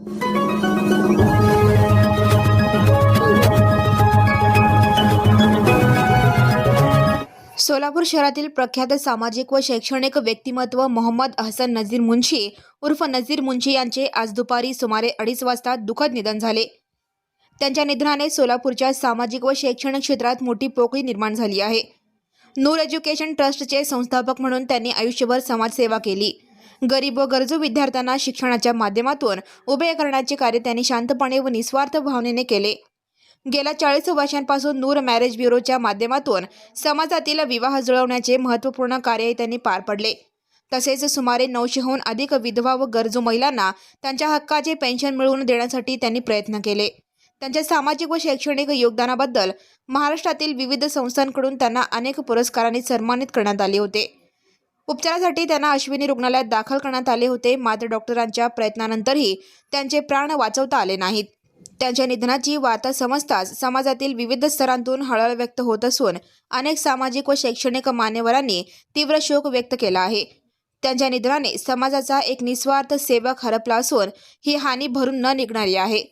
सोलापूर शहरातील प्रख्यात सामाजिक व शैक्षणिक व्यक्तिमत्व मोहम्मद हसन नझीर मुन्शी उर्फ नझीर मुन्शी यांचे आज दुपारी सुमारे अडीच वाजता दुःखद निधन झाले. त्यांच्या निधनाने सोलापूरच्या सामाजिक व शैक्षणिक क्षेत्रात मोठी पोकळी निर्माण झाली आहे. नूर एज्युकेशन ट्रस्टचे संस्थापक म्हणून त्यांनी आयुष्यभर समाजसेवा केली. गरीब व गरजू विद्यार्थ्यांना शिक्षणाच्या माध्यमातून उभे करण्याचे कार्य त्यांनी शांतपणे व निस्वार्थ भावनेने केले. गेल्या चाळीस वर्षांपासून नूर मॅरेज ब्युरोच्या माध्यमातून समाजातील विवाह जुळवण्याचे महत्त्वपूर्ण कार्यही त्यांनी पार पडले. तसेच सुमारे नऊशेहून अधिक विधवा व गरजू महिलांना त्यांच्या हक्काचे पेन्शन मिळवून देण्यासाठी त्यांनी प्रयत्न केले. त्यांच्या सामाजिक व शैक्षणिक योगदानाबद्दल महाराष्ट्रातील विविध संस्थांकडून त्यांना अनेक पुरस्कारांनी सन्मानित करण्यात आले होते. उपचारासाठी त्यांना अश्विनी रुग्णालयात दाखल करण्यात आले होते. मात्र डॉक्टरांच्या प्रयत्नानंतरही त्यांचे प्राण वाचवता आले नाहीत. त्यांच्या निधनाची वार्ता समजताच समाजातील विविध स्तरांतून हळहळ व्यक्त होत असून अनेक सामाजिक व शैक्षणिक मान्यवरांनी तीव्र शोक व्यक्त केला आहे. त्यांच्या निधनाने समाजाचा एक निस्वार्थ सेवक हरपला असून ही हानी भरून न निघणारी आहे.